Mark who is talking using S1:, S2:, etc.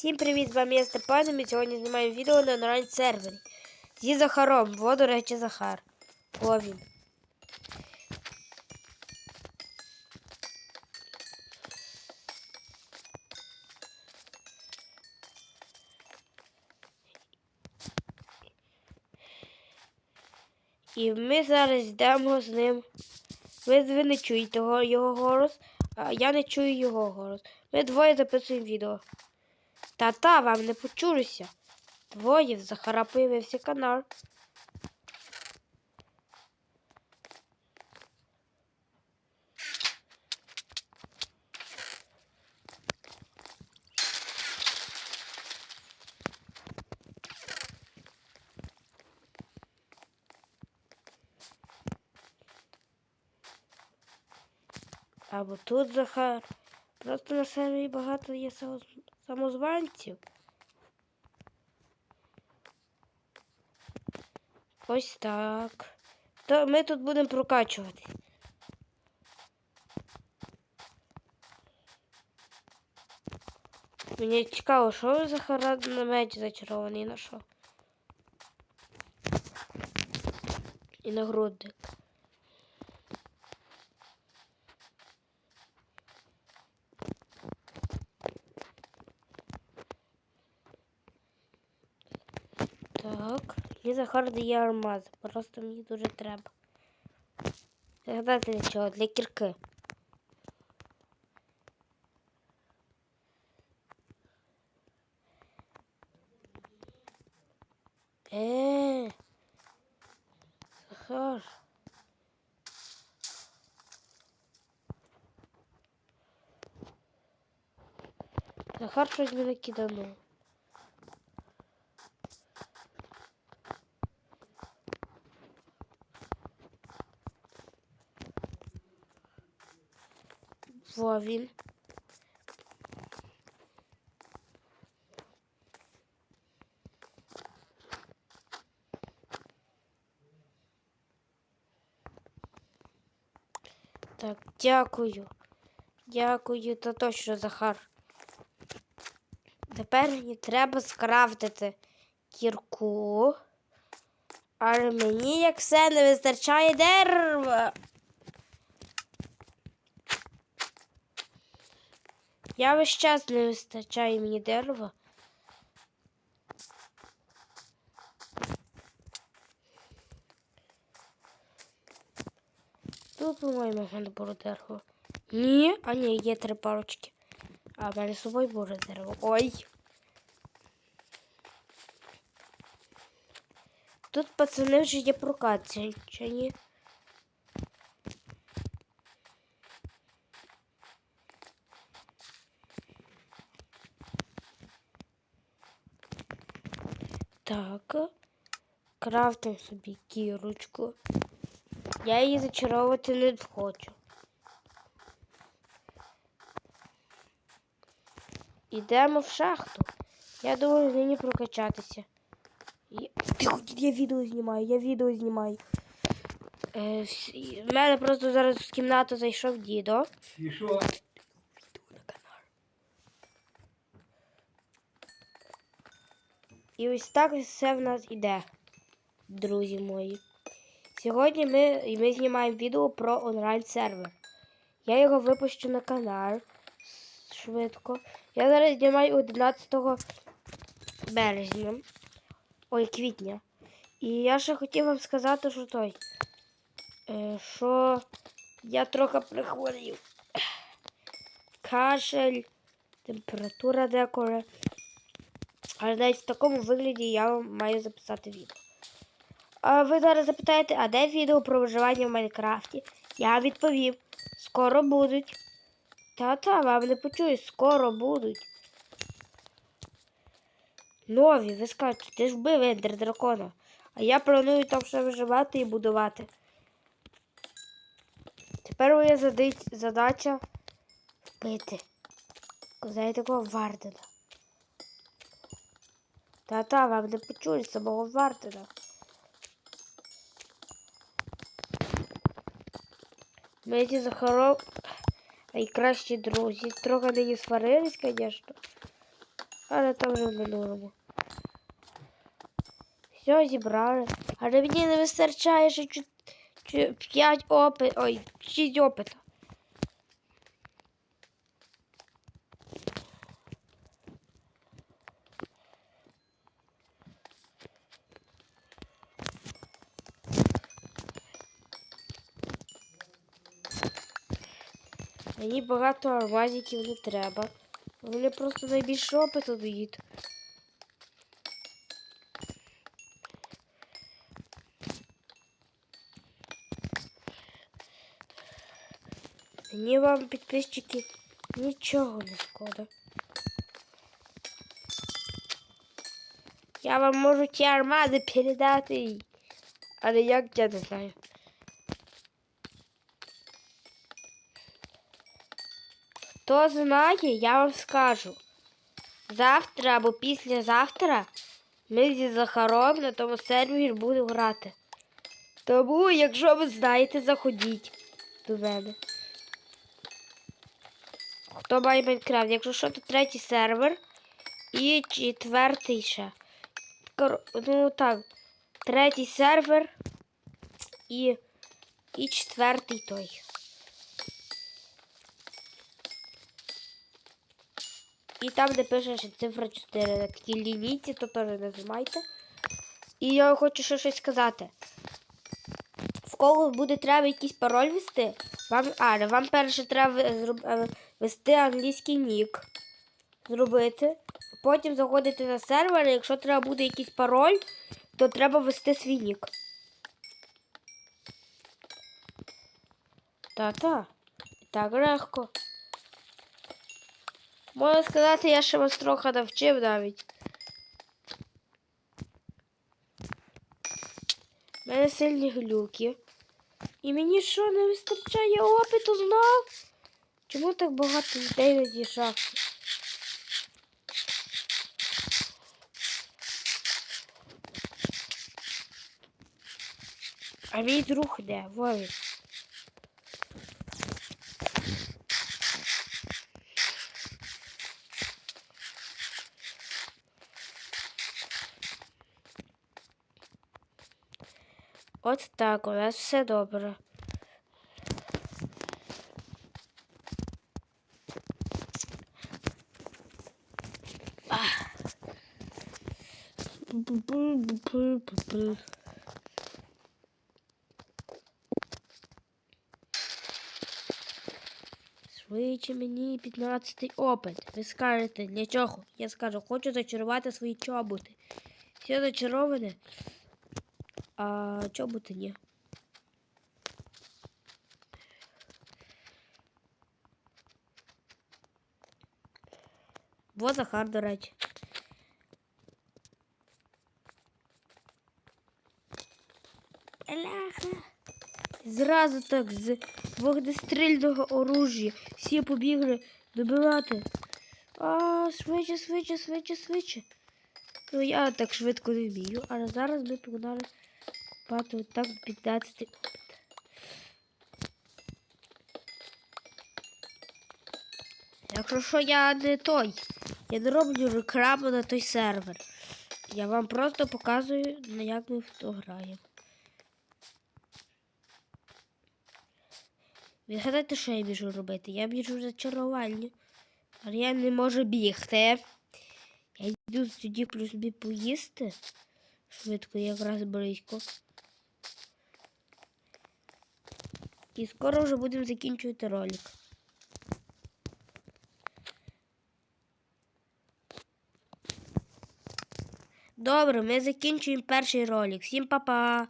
S1: Всім привіт, з вами я Степан, ми сьогодні знімаємо відео на онлайн сервері. Зі Захаром, во, до речі, Захар. О. І ми зараз йдемо з ним. Ви, ви не чуєте його голос, а я не чую його голос. Ми двоє записуємо відео. Та-та, вам не почулося. Двоє в Захара появився канал. Або тут Захар. Просто на сервері багато є само- самозванців. Ось так. То ми тут будемо прокачувати. Мені цікаво, що ви Захара на меч зачарований на що? І нагрудник. Так, і Захар дає армаз. Просто мені дуже треба. Згадати для чого? Для кірки. Е. Захар. Захар щось мене киданув. Во він. Так, дякую. Дякую, то точно, Захар. Тепер мені треба скрафтити кірку. Але мені як все не вистачає дерева. Я весь час не вистачає мені дерева. Тут, по-моєму, мене було дерево. Ні, а ні, є три парочки. А в мене з собою буде дерево. Ой. Тут пацани вже є прокація, Так. Крафтим собі кірочку. Я її зачаровувати не хочу. Ідемо в шахту. Я думаю, мені прокачатися. Я... Я відео знімаю, я відео знімаю. Е, в мене просто зараз в кімнату зайшов дідо.
S2: І що?
S1: І ось так все в нас іде, друзі мої. Сьогодні ми, ми знімаємо відео про онлайн-сервер. Я його випущу на канал швидко. Я зараз знімаю 11 березня. Ой, квітня. І я ще хотів вам сказати, що той. Е, що я трохи прихворів. Кашель, температура деколи. Але навіть в такому вигляді я вам маю записати відео. А ви зараз запитаєте, а де відео про виживання в Майнкрафті? Я відповів, скоро будуть. Та-та, вам не почую, скоро будуть. Нові, ви скажете, ти ж вбив ендер дракона. А я планую там ще виживати і будувати. Тепер моя задача вбити. Знаєте, такого Вардена. Та-та, вам не почули самого Вардена. Ми зі Захаром найкращі друзі. Трохи нині сварились, звісно. Але то вже в минулому. Все зібрали. Але мені не вистачає ще 5 опит. Ой, 6 опита. Мені багато алмазиків не треба. Вони просто найбільше опиту дають. Мені вам, підписчики, нічого не шкода. Я вам можу ті армади передати. Але як я не знаю. Хто знає, я вам скажу. Завтра або післязавтра ми зі Захаром на тому сервері будемо грати. Тому, якщо ви знаєте, заходіть до мене. Хто має Майнкрафт? Якщо що, то третій сервер і четвертий ще. Ну так, третій сервер і, і четвертий той. І там, де пише, цифра 4 на такій лінійці, то теж нажимайте. І я хочу ще щось сказати. В кого буде треба якийсь пароль ввести, вам, а, вам перше треба зроб- е, ввести англійський нік. Зробити. Потім заходити на сервер, і якщо треба буде якийсь пароль, то треба ввести свій нік. Та-та. Так легко. Можна сказати, я ще вас трохи навчив навіть. У мене сильні глюки. І мені що не вистачає опиту знов? Чому так багато людей на цій шахті? А мій друг де? Во так, у нас все добре. Швидше мені 15 опит. Ви скажете, для чого? Я скажу, хочу зачарувати свої чоботи. Все зачароване. А чоботи ні. Во Захар, до. Еляха. Зразу так з вогнестрільного оружия. Всі побігли добивати. А, швидше, швидше, швидше, швидше. Ну я так швидко не вмію, але зараз ми погнали пати так 15 опит. Якщо що я не той, я не роблю рекламу на той сервер. Я вам просто показую, на як ми в то граємо. Відгадайте, що я біжу робити? Я біжу в зачарувальню. Але я не можу бігти. Я йду тоді плюс собі поїсти. Швидко, якраз близько. І скоро вже будемо закінчувати ролик. Добре, ми закінчуємо перший ролик. Всім па-па!